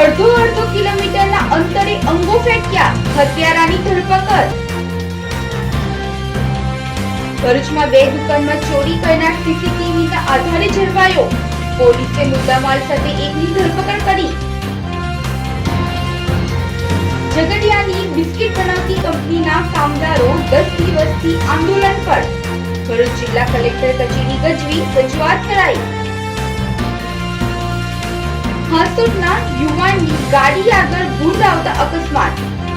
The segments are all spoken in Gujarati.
અડધો અડધો કિલોમીટરના અંતરે અંગો ફેંક્યા હત્યારાની ધરપકડ. ભરૂચમાં બે દુકાનમાં ચોરી કરનાર સીસીટીવીના આધારે ઝડપાયો. પોલીસે મુદ્દામાલ સાથે એકની ધરપકડ કરી. ઝઘડિયાની બિસ્કિટ બનાવતી કંપનીના કામદારો ગાડી આગળ ભૂંડ આવતા અકસ્માત.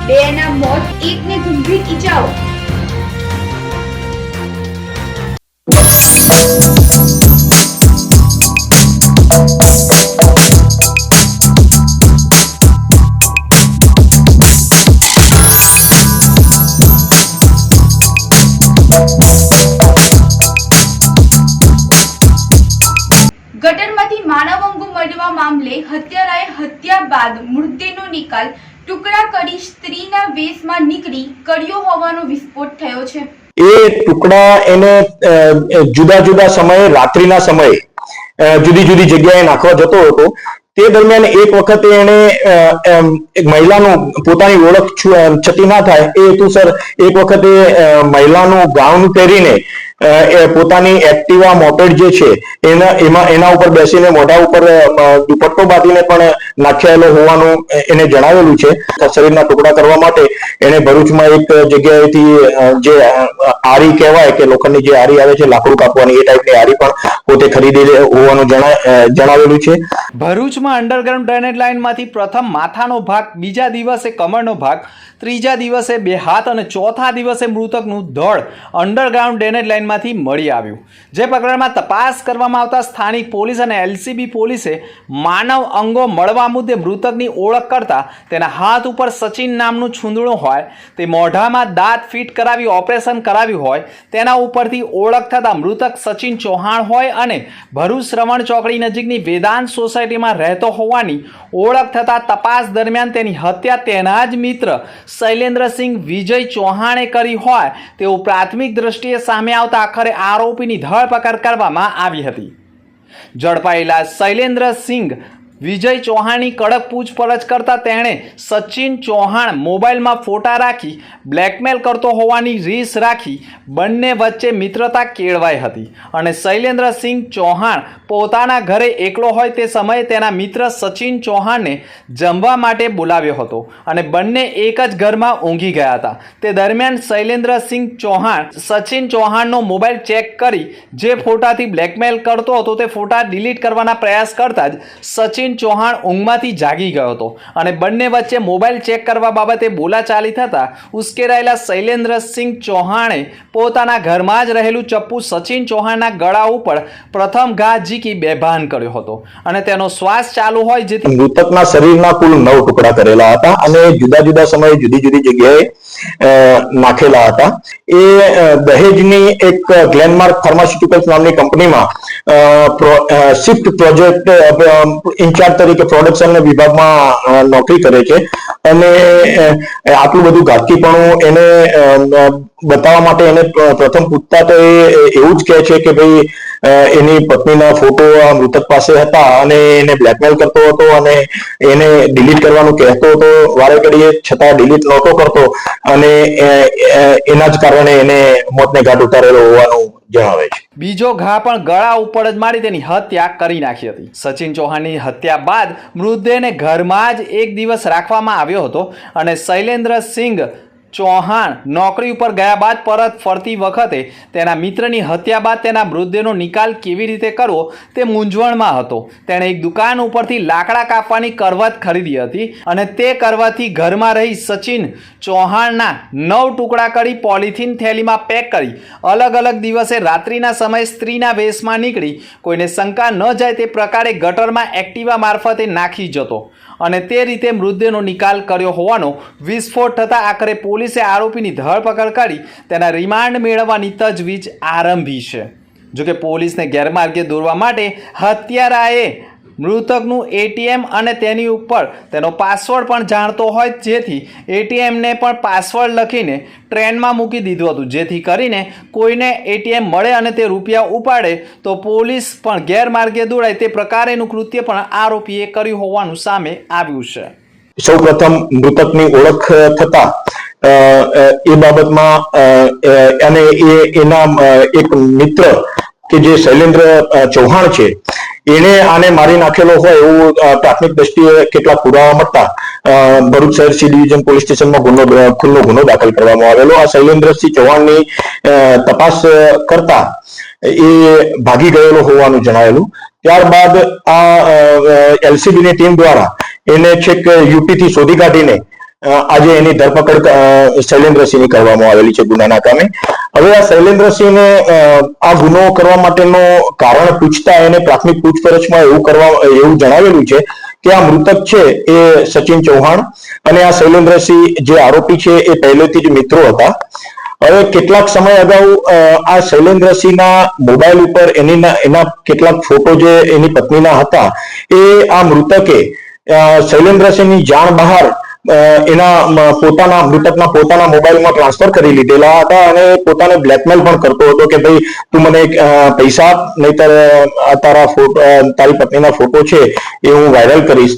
બેના મોત એકને ગંભીર ઈજાઓ. માનવ મામલે હત્યારાએ હત્યા બાદ મૃતદેહનો નિકાલ ટુકડા કરી સ્ત્રીના વેશમાં નીકળી કર્યો હોવાનો વિસ્ફોટ થયો છે. એ ટુકડા એને જુદા જુદા સમયે, રાત્રિના સમયે જુદી જુદી જગ્યાએ નાખવા જતો હતો. તે દરમિયાન એક વખતે એને મહિલાનું પોતાની ઓળખ છતી ના થાય, એ હેતુસર એક વખતે મહિલાનું ગાઉન પહેરીને પોતાની એક્ટિવા મોપેડ જે છે, એના, એમાં, એના ઉપર બેસીને મોઢા ઉપર દુપટ્ટો બાંધીને પણ નાખ્યાયેલો હોવાનું એને જણાવેલું છે. શરીરના ટુકડા કરવા માટે એને ભરૂચમાં એક જગ્યાએથી જે આરી કહેવાય કે લોખંડની જે આરી આવે છે, લાકડું કાપવાની એ ટાઈપની આરી પણ પોતે ખરીદી હોવાનું જણાવેલું છે. ભરૂચમાં અંડરગ્રાઉન્ડ ડ્રેનેજ લાઇનમાંથી પ્રથમ માથાનો ભાગ, બીજા દિવસે કમરનો ભાગ, ત્રીજા દિવસે બે હાથ અને ચોથા દિવસે મૃતકનું ધડ અંડરગ્રાઉન્ડ ડ્રેનેજ લાઇનમાંથી મળી આવ્યું. જે પ્રકરણમાં તપાસ કરવામાં આવતા સ્થાનિક પોલીસ અને એલસીબી પોલીસે માનવ અંગો મળવા મુદ્દે મૃતકની ઓળખ કરતા તેના હાથ ઉપર સચિન નામનું છૂંદણું હોય તે મોઢામાં દાંત ફિટ કરાવી, ઓપરેશન કરાવ્યું હોય, તેના ઉપરથી ઓળખ થતાં મૃતક સચિન ચૌહાણ હોય અને ભરૂચ શ્રવણ ચોકડી નજીકની વેદાંત સોસાયટીમાં રહેતો હોવાની ઓળખ થતાં તપાસ દરમિયાન તેની હત્યા તેના જ મિત્ર શૈલેન્દ્રસિંહ વિજય ચૌહાણે કરી હોય તેવું પ્રાથમિક દ્રષ્ટિએ સામે આવતા આખરે આરોપીની ધરપકડ કરવામાં આવી હતી. ઝડપાયેલા શૈલેન્દ્રસિંહ વિજય ચૌહાણની કડક પૂછપરછ કરતા તેણે સચિન ચૌહાણ મોબાઈલમાં ફોટા રાખી, બ્લેકમેલ કરતો હોવાની રીસ રાખી, બંને વચ્ચે મિત્રતા કેળવાઈ હતી. અને શૈલેન્દ્રસિંહ ચૌહાણ પોતાના ઘરે એકલો હોય તે સમયે તેના મિત્ર સચિન ચૌહાણને જમવા માટે બોલાવ્યો હતો અને બંને એક જ ઘરમાં ઊંઘી ગયા હતા. તે દરમિયાન શૈલેન્દ્રસિંહ ચૌહાણ સચિન ચૌહાણનો મોબાઈલ ચેક કરી, જે ફોટાથી બ્લેકમેલ કરતો હતો તે ફોટા ડિલીટ કરવાના પ્રયાસ કરતા જ સચિન ચૌહાણ ઊંઘમાંથી જાગી ગયો હતો અને બંને વચ્ચે મોબાઈલ ચેક કરવા બાબતે બોલાચાલી થતાં ઉશ્કેરાયેલા શૈલેન્દ્રસિંહ ચૌહાણે પોતાના ઘરમાં જ રહેલું ચપ્પુ સચિન ચૌહાણના ગળા ઉપર પ્રથમ ઘા ઝીકી બેભાન કર્યો હતો અને તેનો શ્વાસ ચાલુ હોય જેથી મૃતકના શરીરના કુલ નવ ટુકડા કરેલા હતા અને જુદા જુદા સમયે જુદી જુદી જગ્યાએ નાખેલા હતા. એ દહેજની એક ગ્લેનમાર્ક ફાર્માસ્યુટિકલ્સ નામની કંપનીમાં શિફ્ટ પ્રોજેક્ટ ઇન્ચાર્જ તરીકે પ્રોડક્શન વિભાગમાં નોકરી કરે છે. અને આટલું બધું ઘાટકીપણું એને બતાવવા માટે એને પ્રથમ પૂછતા તો એ એવું જ કહે છે કે ભાઈ એની પત્નીના ફોટો આ મૃતક પાસે હતા અને એને બ્લેકમેલ કરતો હતો અને એને ડિલીટ કરવાનું કહેતો હતો. વારે ઘડીએ છતાં ડિલીટ નહોતો કરતો અને એના જ કારણે એને મોતને ઘાટ ઉતારેલો હોવાનું જણાવે છે. બીજો ઘા પણ ગળા ઉપર જ મારી તેની હત્યા કરી નાખી હતી. સચિન ચૌહાણની હત્યા બાદ મૃતદેહને ઘરમાં જ એક દિવસ રાખવામાં આવ્યો હતો અને શૈલેન્દ્રસિંહ ચૌહાણ નોકરી ઉપર ગયા બાદ પરત ફરતી વખતે તેના મિત્રની હત્યા બાદ તેના મૃતદેહનો નિકાલ કેવી રીતે કરવો તે મૂંઝવણમાં હતો. તેણે એક દુકાન ઉપરથી લાકડા કાપવાની કરવત ખરીદી હતી અને તે કરવાથી ઘરમાં રહી સચિન ચૌહાણના નવ ટુકડા કરી પોલિથીન થેલીમાં પેક કરી અલગ અલગ દિવસે રાત્રિના સમયે સ્ત્રીના વેશમાં નીકળી કોઈને શંકા ન જાય તે પ્રકારે ગટરમાં એક્ટિવા મારફતે નાખી જતો. અને તે રીતે મૃતદેહનો નિકાલ કર્યો હોવાનો વિસ્ફોટ થતાં આખરે પોલીસે આરોપીની ધરપકડ કરી તેના રિમાન્ડ મેળવવાની તજવીજ આરંભી છે. જોકે પોલીસને ગેરમાર્ગે દોરવા માટે હત્યારાએ મૃતકનું એટીએમ અને તેની ઉપર તેનો પાસવર્ડ પણ જાણતો હોય જેથી એટીએમને પણ પાસવર્ડ લખીને ટ્રેનમાં મૂકી દીધું હતું. જેથી કરીને કોઈને એટીએમ મળે અને તે રૂપિયા ઉપાડે તો પોલીસ પણ ગેરમાર્ગે દોડાય તે પ્રકારેનું કૃત્ય પણ આરોપીએ કર્યું હોવાનું સામે આવ્યું છે. સૌ પ્રથમ મૃતકની ઓળખ થતા એ બાબતમાં અને એ, એના એક મિત્ર કે જે શૈલેન્દ્ર ચૌહાણ છે એણે આને મારી નાખેલો હોય એવું પ્રાથમિક દ્રષ્ટિએ કેટલાક પુરાવા મળતા. ભરૂચ શહેર સી ડિવિઝન પોલીસ સ્ટેશનમાં ગુનો ખુલ્લો ગુનો દાખલ કરવામાં આવેલો. આ શૈલેન્દ્રસિંહ ચૌહાણની તપાસ કરતા એ ભાગી ગયેલો હોવાનું જણાવેલું ત્યારબાદ આ એલસીબી ની ટીમ દ્વારા એને છેક યુપી થી શોધી કાઢીને આજે એની ધરપકડ શૈલેન્દ્રસિંહની કરવામાં આવેલી છે ગુનાના કામે. હવે આ શૈલેન્દ્રસિંહને આ ગુનો કરવા માટેનો કારણ પૂછતા એને પ્રાથમિક પૂછપરછમાં એવું કરવા, એવું જણાવેલું છે કે આ મૃતક છે એ સચિન ચૌહાણ અને આ શૈલેન્દ્રસિંહ જે આરોપી છે એ પહેલેથી જ મિત્રો હતા. હવે કેટલાક સમય અગાઉ આ શૈલેન્દ્રસિંહના મોબાઈલ ઉપર એની એના કેટલાક ફોટો જે એની પત્નીના હતા એ આ મૃતકે શૈલેન્દ્રસિંહની જાણ બહાર એના પોતાના, મૃતકના પોતાના મોબાઈલમાં ટ્રાન્સફર કરી લીધેલા હતા અને પોતાને બ્લેકમેલ પણ કરતો હતો કે ભાઈ, તું મને પૈસા નહીતર તારા તારી પત્નીના ફોટો છે એ હું વાયરલ કરીશ.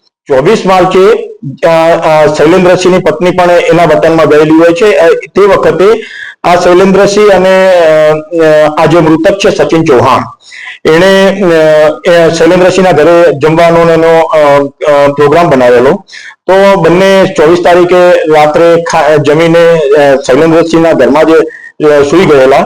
ચોવીસ માર્ચે શૈલેન્દ્રસિંહની પત્ની પણ એના વતનમાં ગયેલી હોય છે. તે વખતે આ શૈલેન્દ્રસિંહ અને આ જે મૃતક છે સચિન ચૌહાણ, એણે શૈલેન્દ્રસિંહના ઘરે જમવાનો એનો પ્રોગ્રામ બનાવેલો. તો બંને ચોવીસ તારીખે રાત્રે જમીને શૈલેન્દ્રસિંહ શૈલેન્દ્રસિંહના ઘરમાં જે સુઈ ગયેલા.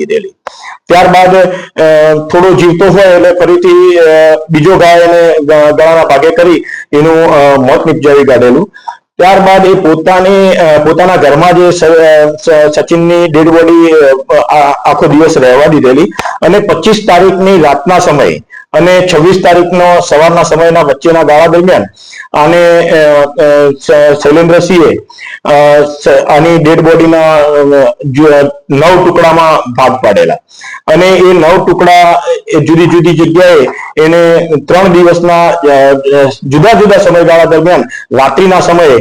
દીધેલી ત્યારબાદ થોડો જીવતો હોય એટલે ફરીથી બીજો ગાય એને ગળાના ભાગે કરી એનું મોત નિપજાવી કાઢેલું. ત્યારબાદ એ પોતાની પોતાના ઘરમાં જે સચિનની ડેડ બોડી આખો દિવસ રહેવા દીધેલી અને પચીસ તારીખની રાતના સમયે અને છવ્વીસ તારીખનો સવારના સમયના વચ્ચેના ગાળા દરમિયાન આને શૈલેન્દ્રસિંહે આની ડેડ બોડીના નવ ટુકડામાં ભાગ પાડેલા. અને એ નવ ટુકડા જુદી જુદી જગ્યાએ એને ત્રણ દિવસના જુદા જુદા સમયગાળા દરમિયાન રાત્રિના સમયે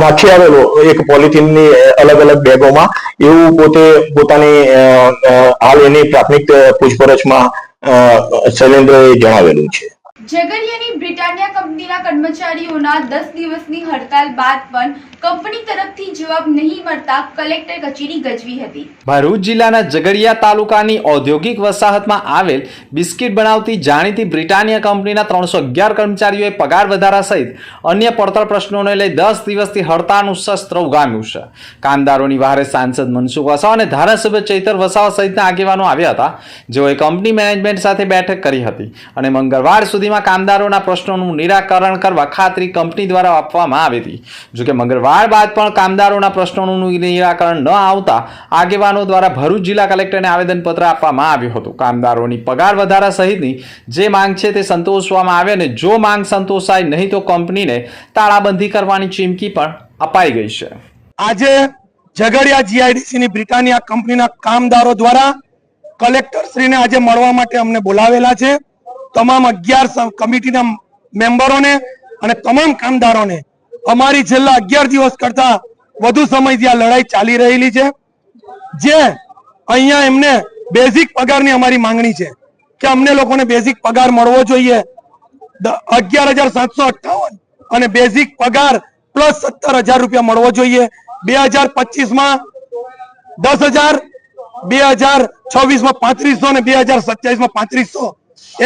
નાખી આવેલો એક પોલિથીનની અલગ અલગ બેગોમાં. એવું પોતે પોતાની હાલ એની પ્રાથમિક પૂછપરછમાં શૈલેન્દ્રએ જણાવેલું છે. ઝઘડિયાની બ્રિટાનિયા કંપનીના કર્મચારીઓના દસ દિવસની હડતાલ બાદ પણ કંપની તરફથી જવાબ નહીં મળતા કલેક્ટર કચેરી ગજવી હતી. ભરૂચ જિલ્લાના ઝઘડિયા તાલુકાની ઔદ્યોગિક વસાહતમાં આવેલ બિસ્કિટ બનાવતી જાણીતી બ્રિટાનિયા કંપનીના ત્રણસો અગિયાર કર્મચારીઓએ પગાર વધારા સહિત અન્ય પડતર પ્રશ્નોને લઈ દસ દિવસથી હડતાળનું શસ્ત્ર ઉગામ્યું છે. કામદારોની વારે સાંસદ મનસુખ વસાવા અને ધારાસભ્ય ચૈતર વસાવા સહિતના આગેવાનો આવ્યા હતા. જેઓએ કંપની મેનેજમેન્ટ સાથે બેઠક કરી હતી અને મંગળવાર સુધીમાં કામદારોના પ્રશ્નોનું નિરાકરણ કરવા ખાતરી કંપની દ્વારા આપવામાં આવી હતી. જોકે મંગળવાર બાદ પણ કામદારોના પ્રશ્નોનું નિરાકરણ ન આવતા આગેવાનો દ્વારા ભરૂચ જિલ્લા કલેક્ટરને આવેદનપત્ર આપવામાં આવ્યું હતું. કામદારોની પગાર વધારા સહિતની જે માંગ છે તે સંતોષવામાં આવે અને જો માંગ સંતોષાય નહીં તો કંપનીને તાળાબંધી કરવાની ચીમકી પણ અપાઈ ગઈ છે. આજે ઝઘડિયા જીઆઈડીસી ની બ્રિટાનિયા કંપનીના કામદારો દ્વારા કલેક્ટર શ્રીને આજે મળવા માટે અમને બોલાવેલા છે. તમામ અગિયાર કમિટીના મેમ્બરોને અને તમામ કામદારોને અમારી છેલ્લા અગિયાર દિવસ કરતા વધુ સમયથી આ લડાઈ ચાલી રહેલી છે. જે અહીંયા એમને બેઝિક પગારની અમારી માંગણી છે કે અમને લોકોને બેઝિક પગાર મળવો જોઈએ. અગિયાર હજાર સાતસો અઠ્ઠાવન અને બેઝિક પગાર પ્લસ સત્તર હજાર રૂપિયા મળવો જોઈએ. બે હજાર પચીસમાં દસ હજાર, બે હજાર છવ્વીસમાં પાંત્રીસો અને બે હજાર સત્યાવીસમાં પાંત્રીસો.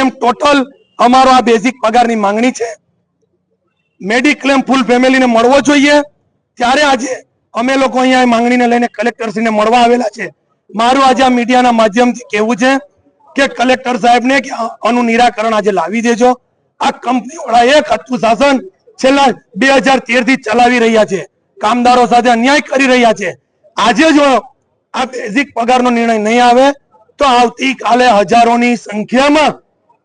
એમ ટોટલ અમારો આ બેઝિક પગારની માંગણી છે. મેડિક્લેમ ફૂલ ફેમિલીને મળવો જોઈએ. ત્યારે આજે અમે લોકો અહીંયા માંગણીને લઈને કલેક્ટરશ્રીને મળવા આવેલા છે. મારું આજે આ મીડિયાના માધ્યમથી કહેવું છે કે કલેક્ટર સાહેબને કે આનું નિરાકરણ આજે લાવી દેજો. આ કંપનીવાળા એક હતું શાસન છેલ્લા બે હજાર તેરથી ચલાવી રહ્યા છે. કામદારો સાથે અન્યાય કરી રહ્યા છે. આજે જો આ બેઝિક પગારનો નિર્ણય નહીં આવે, તો આવતીકાલે હજારોની સંખ્યામાં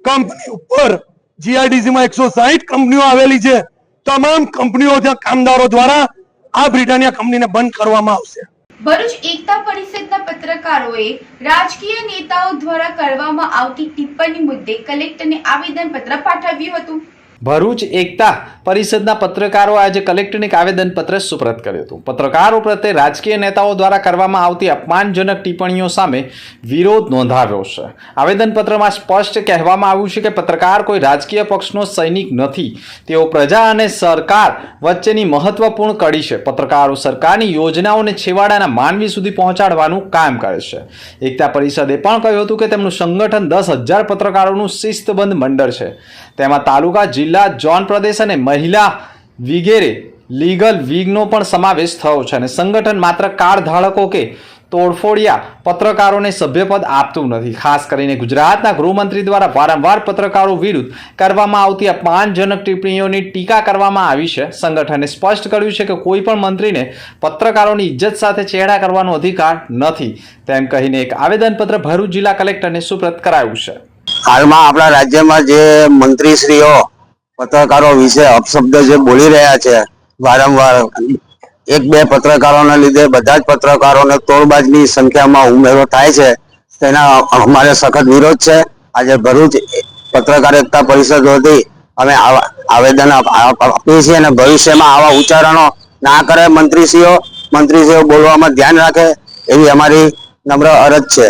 કંપની ઉપર જીઆઈડીસી માં એકસો સાહીઠ કંપનીઓ આવેલી છે. તમામ કંપનીઓ ત્યાં કામદારો દ્વારા આ બ્રિટાનિયા કંપનીને બંધ કરવામાં આવશે. ભરૂચ એકતા પરિષદના પત્રકારોએ રાજકીય નેતાઓ દ્વારા કરવામાં આવતી ટિપ્પણી મુદ્દે કલેક્ટરને આવેદન પત્ર પાઠવ્યું હતું. ભરૂચ એકતા પરિષદના પત્રકારો આજે કલેક્ટરને આવેદનપત્ર સુપ્રત કર્યું હતું. પત્રકારો પ્રત્યે રાજકીય નેતાઓ દ્વારા કરવામાં આવતી અપમાનજનક ટિપ્પણીઓ સામે વિરોધ નોંધાવ્યો છે. આવેદનપત્રમાં સ્પષ્ટ કહેવામાં આવ્યું છે કે પત્રકાર કોઈ રાજકીય પક્ષનો સૈનિક નથી. તેઓ પ્રજા અને સરકાર વચ્ચેની મહત્વપૂર્ણ કડી છે. પત્રકારો સરકારની યોજનાઓને છેવાડાના માનવી સુધી પહોંચાડવાનું કામ કરે છે. એકતા પરિષદે પણ કહ્યું હતું કે તેમનું સંગઠન દસ હજાર પત્રકારોનું શિસ્તબંધ મંડળ છે. તેમાં તાલુકા, જિલ્લા, ઝોન પ્રદેશ અને મહિલા વિગેરે લીગલ વિગનો પણ સમાવેશ થયો છે અને સંગઠન માત્ર કાર્ડ ધારકો કે તોડફોડિયા પત્રકારોને સભ્યપદ આપતું નથી. ખાસ કરીને ગુજરાતના ગૃહમંત્રી દ્વારા વારંવાર પત્રકારો વિરુદ્ધ કરવામાં આવતી અપમાનજનક ટિપ્પણીઓની ટીકા કરવામાં આવી છે. સંગઠને સ્પષ્ટ કર્યું છે કે કોઈ પણ મંત્રીને પત્રકારોની ઇજ્જત સાથે ચેડા કરવાનો અધિકાર નથી. તેમ કહીને એક આવેદનપત્ર ભરૂચ જિલ્લા કલેક્ટરને સુપ્રત કરાયું છે. હાલમાં આપણા રાજ્યમાં જે મંત્રીશ્રીઓ, પત્રકારો વિશે અપશબ્દ જે બોલી રહ્યા છે, વારંવાર એક બે પત્રકારોના લીધે બધા જ પત્રકારોને તોડબાજની સંખ્યામાં ઉમેરો થાય છે, તેના અમારે સખત વિરોધ છે. આજે ભરૂચ પત્રકાર એકતા પરિષદ વતી અમે આવા આવેદન આપ- આપ- આપીએ છીએ અને ભવિષ્યમાં આવા ઉચ્ચારણો ના કરે મંત્રીશ્રીઓ મંત્રીશ્રીઓ બોલવામાં ધ્યાન રાખે એવી અમારી નમ્ર અરજ છે.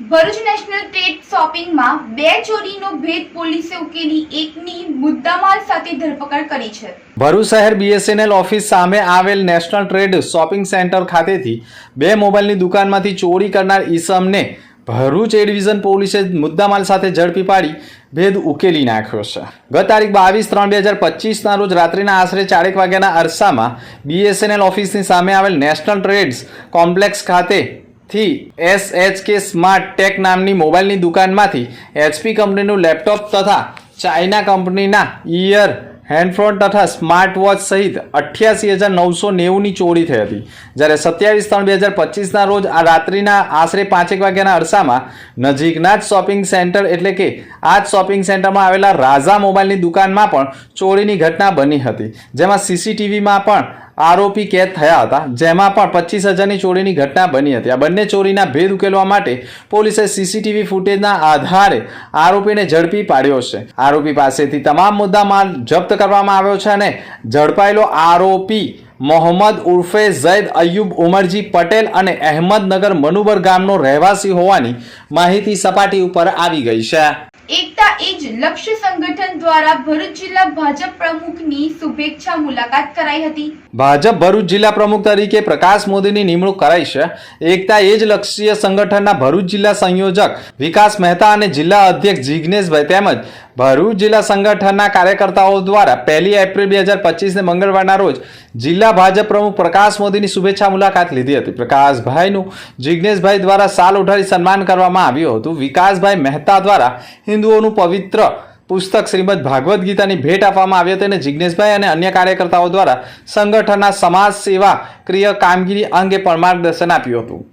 ભરૂચ નેશનલ ટ્રેડ શોપિંગમાં બે ચોરીનો ભેદ પોલીસે ઉકેલી એકની મુદ્દામાલ સાથે ધરપકડ કરી છે. ભરૂચ શહેર બીએસએનએલ ઓફિસ સામે આવેલ નેશનલ ટ્રેડ શોપિંગ સેન્ટર ખાતેથી બે મોબાઈલની દુકાનમાંથી ચોરી કરનાર ઈસમને ભરૂચ એ પોલીસે મુદ્દામાલ સાથે ઝડપી પાડી ભેદ ઉકેલી નાખ્યો છે. ગત તારીખ બાવીસ ત્રણ બે હજાર પચીસના રોજ રાત્રિના આશરે ચારેક વાગ્યાના અરસામાં બીએસએનએલ ઓફિસની સામે આવેલ નેશનલ ટ્રેડ્સ કોમ્પ્લેક્સ ખાતે થી S H K smart tech નામની મોબાઈલની દુકાનમાંથી એચપી કંપનીનું લેપટોપ તથા ચાઇના કંપનીના ઇયર હેન્ડફોન તથા સ્માર્ટ વોચ સહિત અઠ્યાસી હજાર નવસો નેવુંની ચોરી થઈ હતી. જ્યારે સત્યાવીસ ત્રણ બે હજાર પચીસના રોજ આ રાત્રિના આશરે પાંચેક વાગ્યાના અરસામાં નજીકના જ શોપિંગ સેન્ટર એટલે કે આ જ શોપિંગ સેન્ટરમાં આવેલા રાઝા મોબાઈલની દુકાનમાં પણ ચોરીની ઘટના બની હતી. જેમાં સીસીટીવીમાં પણ આરોપી કેદ થયા હતા, જેમાં પણ પચીસ હજારની ચોરીની ઘટના બની હતી. આ બંને ચોરીના ભેદ ઉકેલવા માટે પોલીસે સીસીટીવી ફૂટેજના આધારે આરોપીને ઝડપી પાડ્યો છે. આરોપી પાસેથી તમામ મુદ્દા માલ જપ્ત કરવામાં આવ્યો છે અને ઝડપાયેલો આરોપી મોહમ્મદ ઉર્ફે ઝૈદ અયુબ ઉમરજી પટેલ અને અહેમદનગર મનુબર ગામનો રહેવાસી હોવાની માહિતી સપાટી ઉપર આવી ગઈ છે. એકતા એ લક્ષ્ય સંગઠન દ્વારા ભરૂચ જિલ્લા ભાજપ પ્રમુખની શુભેચ્છા મુલાકાત કરાઈ હતી. ભાજપ ભરૂચ જિલ્લા પ્રમુખ તરીકે પ્રકાશ મોદીની નિમણૂક કરાઈ છે. એકતા એ જ લક્ષ્ય સંગઠનના ભરૂચ જિલ્લા સંયોજક વિકાસ મહેતા અને જિલ્લા અધ્યક્ષ જિજ્ઞેશભાઈ તેમજ ભરૂચ જિલ્લા સંગઠનના કાર્યકર્તાઓ દ્વારા પહેલી એપ્રિલ બે હજાર પચીસને મંગળવારના રોજ જિલ્લા ભાજપ પ્રમુખ પ્રકાશ મોદીની શુભેચ્છા મુલાકાત લીધી હતી. પ્રકાશભાઈનું જિજ્ઞેશભાઈ દ્વારા સાલ ઉઠાડી સન્માન કરવામાં આવ્યું હતું. વિકાસભાઈ મહેતા દ્વારા હિન્દુઓનું પવિત્ર પુસ્તક શ્રીમદ ભાગવદ્ ગીતાની ભેટ આપવામાં આવી હતી અને જિજ્ઞેશભાઈ અને અન્ય કાર્યકર્તાઓ દ્વારા સંગઠનના સમાજ સેવા ક્રિય કામગીરી અંગે પણ માર્ગદર્શન આપ્યું હતું.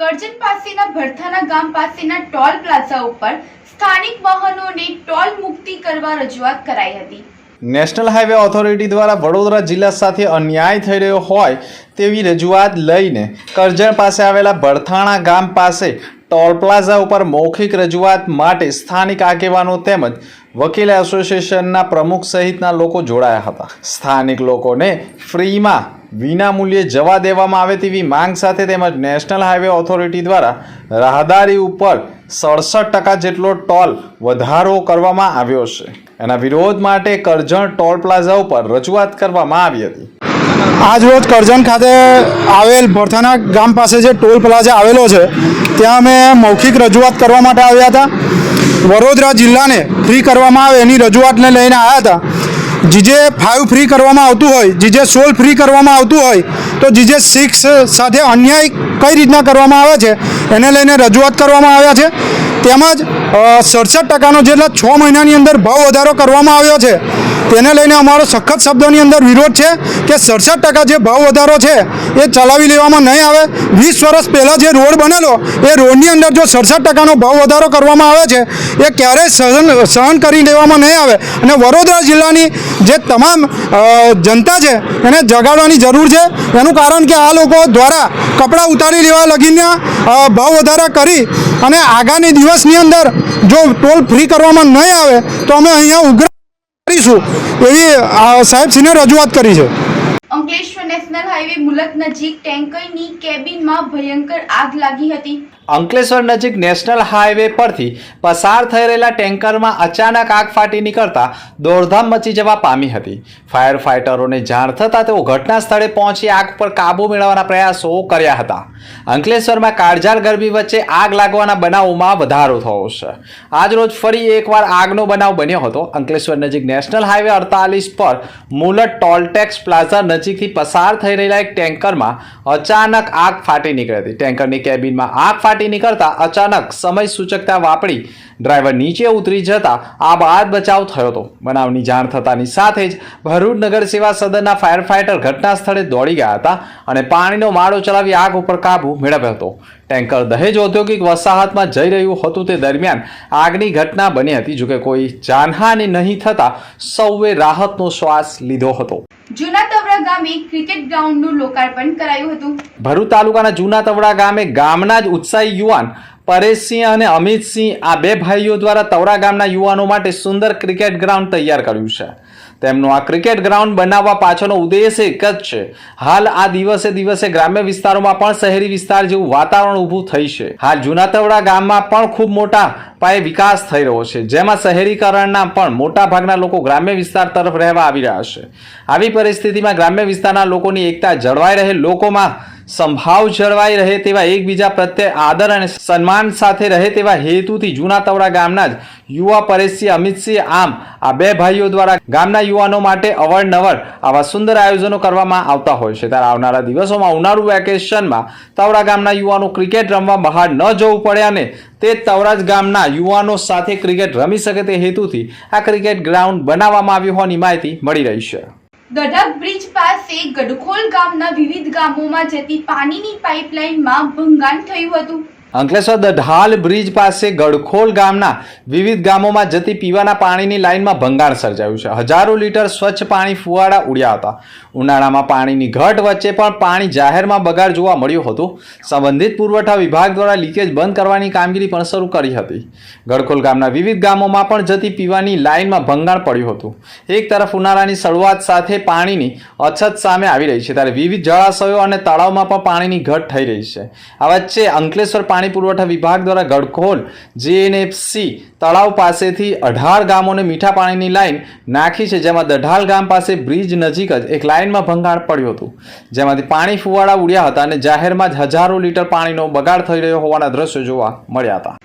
કરજણ પાસેના ભરથાના ગામ પાસેના ટોલ પ્લાઝા ઉપર સ્થાનિક વાહનોને ટોલ મુક્તિ કરવા રજૂઆત કરાઈ હતી. નેશનલ હાઈવે ઓથોરિટી દ્વારા વડોદરા જિલ્લા સાથે અન્યાય થઈ રહ્યો હોય તેવી રજૂઆત લઈને કરજણ પાસે આવેલા બરથાણા ગામ પાસે ટોલ પ્લાઝા ઉપર મૌખિક રજૂઆત માટે સ્થાનિક આગેવાનો તેમજ વકીલ એસોસિએશનના પ્રમુખ સહિતના લોકો જોડાયા હતા. સ્થાનિક લોકોને ફ્રીમાં વિનામૂલ્યે જવા દેવામાં આવે તેવી માંગ સાથે તેમજ નેશનલ હાઈવે ઓથોરિટી દ્વારા રાહદારી ઉપર સડસઠ ટકા જેટલો ટોલ વધારો કરવામાં આવ્યો છે. એના વિરોધ માટે કરજણ ટોલ પ્લાઝા ઉપર રજૂઆત કરવામાં આવી હતી. આજ રોજ કરજણ ખાતે આવેલ ભરથાના ગામ પાસે જે ટોલ પ્લાઝા આવેલો છે, ત્યાં અમે મૌખિક રજૂઆત કરવા માટે આવ્યા હતા. વડોદરા જિલ્લાને ફ્રી કરવામાં આવે એની રજૂઆતને લઈને આવ્યા હતા. જીજે ફાઇવ ફ્રી કરવામાં આવતું હોય, જીજે સોલ ફ્રી કરવામાં આવતું હોય, તો જીજે સિક્સ સાથે અન્યાય કઈ રીતના કરવામાં આવે છે? એને લઈને રજૂઆત કરવામાં આવ્યા છે. તેમજ સડસઠ ટકાનો જેટલા છ મહિનાની અંદર ભાવ વધારો કરવામાં આવ્યો છે. તેને લઈને અમારો સખત શબ્દોની અંદર વિરોધ છે કે સડસઠ ટકા જે ભાવ વધારો છે એ ચલાવી લેવામાં નહીં આવે. વીસ વર્ષ પહેલાં જે રોડ બનેલો, એ રોડની અંદર જો સડસઠ ટકાનો ભાવ વધારો કરવામાં આવે છે, એ ક્યારેય સહન સહન કરી લેવામાં નહીં આવે. અને વડોદરા જિલ્લાની જે તમામ જનતા છે, એને જગાડવાની જરૂર છે. એનું કારણ કે આ લોકો દ્વારા કપડાં ઉતારી લેવા લગીને ભાવ વધારા કરી અને આગામી દિવસની અંદર જો ટોલ ફ્રી કરવામાં નહીં આવે, તો અમે અહીંયા ઉગ્ર કરીશું. એવી સાહેબશ્રીને રજૂઆત કરી છે. અંકલેશ્વર નેશનલ હાઈવે મુલક નજીક ટેન્કરની કેબિનમાં ભયંકર આગ લાગી હતી. અંકલેશ્વર નજીક નેશનલ હાઈવે પરથી પસાર થઈ રહેલા ટેન્કરમાં અચાનક આગ ફાટી નીકળતા દોડધામ મચી જવા પામી હતી. ફાયર ફાઇટરોને જાણ થતાં તેઓ ઘટના સ્થળે પહોંચી આગ પર કાબૂ મેળવવાના પ્રયાસો કર્યા હતા. અંકલેશ્વરમાં કાળઝાળ ગરમી વચ્ચે આગ લાગવાના બનાવોમાં વધારો થયો છે. આજરોજ ફરી એકવાર આગનો બનાવ બન્યો હતો. અંકલેશ્વર નજીક નેશનલ હાઈવે અડતાલીસ પર મુલટ ટોલટેક્સ પ્લાઝા નજીકથી પસાર થઈ રહેલા એક ટેન્કરમાં અચાનક આગ ફાટી નીકળી હતી. ટેન્કરની કેબિનમાં આગ ફાટી નીકળતા અચાનક સમય સૂચકતા વાપરી ડ્રાઈવર નીચે ઉતરી જતા આ બાદ બચાવ થયો હતો. બનાવની જાણ થતાની સાથે જ ભરૂચ નગર સેવા સદનના ફાયર ફાઇટર ઘટના સ્થળે દોડી ગયા હતા અને પાણીનો માળો ચલાવી આગ ઉપર કાબુ મેળવ્યો હતો. ટેન્કર દહેજ ઔદ્યોગિક વસાહતમાં જઈ રહ્યું હતું તે દરમિયાન આગની ઘટના બની હતી જોકે કોઈ જાનહાનિ નહીં થતા સૌએ રાહતનો શ્વાસ લીધો હતો. જૂના તવડા ગામે ક્રિકેટ ગ્રાઉન્ડનું લોકાર્પણ કરાયું હતું. ભરૂચ તાલુકાના જૂના તવડા ગામે ગામના જ ઉત્સાહી યુવાન પરેશસિંહ અને અમિતસિંહ આ બે ભાઈઓ દ્વારા તવડા ગામના યુવાનો માટે સુંદર ક્રિકેટ ગ્રાઉન્ડ તૈયાર કર્યું છે. તેમનું આ ક્રિકેટ ગ્રાઉન્ડ બનાવવા પાછળનો ઉદ્દેશ એક જ છે. હાલ આ દિવસે દિવસે ગ્રામ્ય વિસ્તારોમાં પણ શહેરી વિસ્તાર જેવું વાતાવરણ ઊભું થઈ છે. હાલ જૂના તવડા ગામમાં પણ ખૂબ મોટા પાયે વિકાસ થઈ રહ્યો છે. જેમાં શહેરીકરણના પણ મોટા ભાગના લોકો ગ્રામ્ય વિસ્તાર તરફ રહેવા આવી રહ્યા છે. આવી પરિસ્થિતિમાં ગ્રામ્ય વિસ્તારના લોકોની એકતા જળવાઈ રહે. લોકોમાં સંભાવ જળવાઈ રહે તેવા એકબીજા પ્રત્યે આદર અને સન્માન સાથે રહે તેવા હેતુથી જૂના તવડા ગામના જ યુવા પરેશસિંહ, અમિતસિંહ આમ આ બે ભાઈઓ દ્વારા ગામના યુવાનો માટે અવારનવાર આવા સુંદર આયોજનો કરવામાં આવતા હોય છે. ત્યારે આવનારા દિવસોમાં ઉનાળુ વેકેશનમાં તવડા ગામના યુવાનો ક્રિકેટ રમવા બહાર ન જવું પડે અને તે તવરાજ ગામના યુવાનો સાથે ક્રિકેટ રમી શકે તે હેતુથી આ ક્રિકેટ ગ્રાઉન્ડ બનાવવામાં આવ્યું હોવાની માહિતી મળી રહી છે. ગઢક બ્રિજ પાસે ગડખોલ ગામના વિવિધ ગામોમાં જતી પાણીની પાઇપલાઇનમાં ભંગાણ થયું હતું. અંકલેશ્વર દઢાલ બ્રિજ પાસે ગડખોલ ગામના વિવિધ ગામોમાં જતી પીવાના પાણીની લાઇનમાં ભંગાણ સર્જાયું છે. હજારો લીટર સ્વચ્છ પાણી ફુવાડા ઉડ્યા હતા. ઉનાળામાં પાણીની ઘટ વચ્ચે પણ પાણી જાહેરમાં બગાડ જોવા મળ્યું હતું. સંબંધિત પુરવઠા વિભાગ દ્વારા લીકેજ બંધ કરવાની કામગીરી પણ શરૂ કરી હતી. ગડખોલ ગામના વિવિધ ગામોમાં પણ જતી પીવાની લાઇનમાં ભંગાણ પડ્યું હતું. એક તરફ ઉનાળાની શરૂઆત સાથે પાણીની અછત સામે આવી રહી છે, ત્યારે વિવિધ જળાશયો અને તળાવમાં પણ પાણીની ઘટ થઈ રહી છે. આ વચ્ચે અંકલેશ્વર પાણી પુરવઠા વિભાગ દ્વારા ગડખોલ જેએનએફસી તળાવ પાસેથી અઢાર ગામોને મીઠા પાણીની લાઇન નાખી છે, જેમાં દઢાલ ગામ પાસે બ્રિજ નજીક જ એક લાઇનમાં ભંગાણ પડ્યું હતું. જેમાંથી પાણી ફુવાડા ઉડ્યા હતા અને જાહેરમાં જ હજારો લીટર પાણીનો બગાડ થઈ રહ્યો હોવાના દ્રશ્યો જોવા મળ્યા હતા.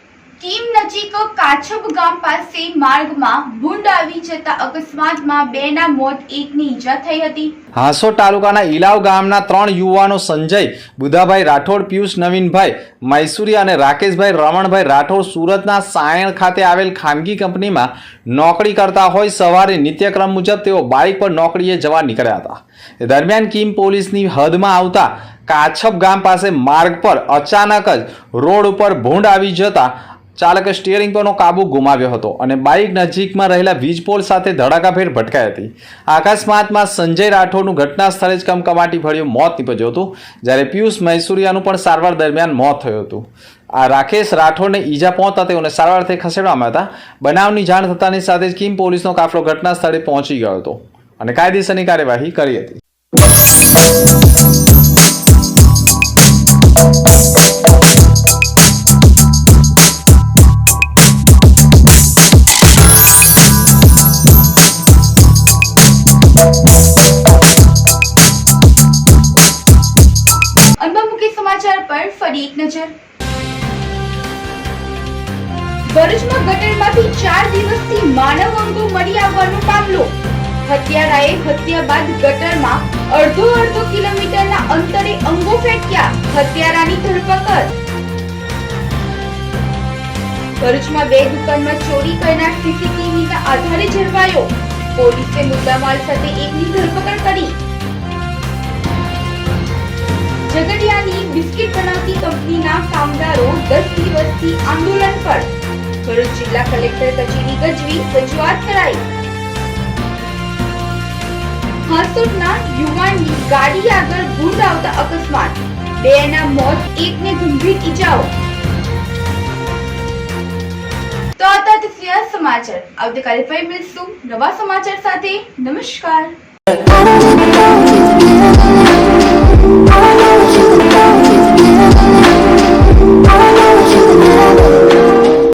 કીમ નજીક કાછબ ગામ પાસે માર્ગમાં ભૂંડ આવી જતા અકસ્માતમાં બેના મોત એકની ઈજા થઈ હતી. હાંસોડ તાલુકાના ઇલાવ ગામના ત્રણ યુવાનો સંજય, બુધાભાઈ રાઠોડ, પિયુષ નવીનભાઈ, મૈસુરી અને રાકેશભાઈ રમણભાઈ રાઠોડ સુરતના સાયણ ખાતે આવેલ ખાનગી કંપનીમાં નોકરી કરતા હોય સવારે નિત્યક્રમ મુજબ તેઓ બાઇક પર નોકરીએ જવા નીકળ્યા હતા. દરમિયાન કિમ પોલીસની હદમાં આવતા કાછપ ગામ પાસે માર્ગ પર અચાનક જ રોડ ઉપર ભૂંડ આવી જતા ચાલકે સ્ટિયરિંગ પરનો કાબુ ગુમાવ્યો હતો અને બાઇક નજીકમાં રહેલા વીજપોલ સાથે ધડાકાભેર ભટકાઈ હતી. અકસ્માતમાં સંજય રાઠોડનું ઘટના સ્થળે જ કમકમાટી ભર્યું મોત નીપજ્યું હતું, જ્યારે પિયુષ મૈસુરિયાનું પણ સારવાર દરમિયાન મોત થયું હતું. આ રાકેશ રાઠોડને ઈજા પહોંચતા તેઓને સારવારથી ખસેડવામાં હતા. બનાવની જાણ થતાની સાથે જ કિમ પોલીસનો કાફલો ઘટના સ્થળે પહોંચી ગયો હતો અને કાયદેસરની કાર્યવાહી કરી હતી. નજર ભરૂચમાં ગટરમાંથી ચાર દિવસથી માનવ અંગો મળી આવવાનો મામલો. હત્યારાએ હત્યા બાદ ગટરમાં અડધો અડધો કિલોમીટરના અંતરે અંગો ફેંક્યા હત્યારાની ધરપકડ. ભરૂચમાં બે દુકાનમાં ચોરી કરનાર સીસીટીવીના આધારે ઝડપાયો. પોલીસે મુદ્દામાલ સાથે એકની ધરપકડ કરી. ઝઘડિયાની બિસ્કિટ બનાવતી કંપનીના કામદારો દસ દિવસથી આંદોલન પર. ભરૂચ જિલ્લા કલેક્ટર કચેરી ગજવી રજૂઆત કરાઈ. હાસોટના યુવાનની ગાડી આગળ ગુંડ આવતા અકસ્માત. બેના મોત, એકને ગંભીર ઈજાઓ. તો આ હતા સમાચાર. આવતીકાલે ફરી મળીશું નવા સમાચાર સાથે. નમસ્કાર.